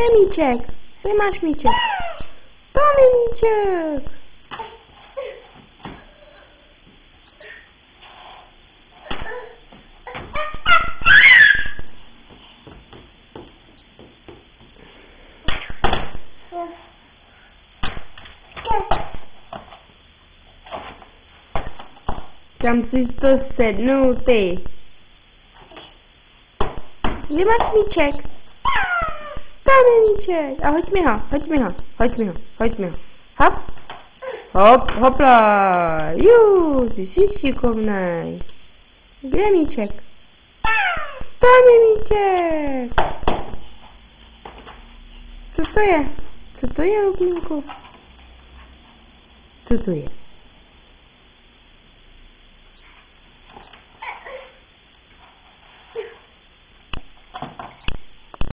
Kde je míček? Kde máš míček? Tam je míček. Kam jsi to sednul ty? Kde máš míček? Míček. A hoď mi ho, hoď mi ho, hoď mi ho, hoď mi ho. Hop. Hop, hopla. Jú, ty jsi šikovnej. Kde je míček? Tam je míček. Co to je? Co to je, Lubínku? Co to je?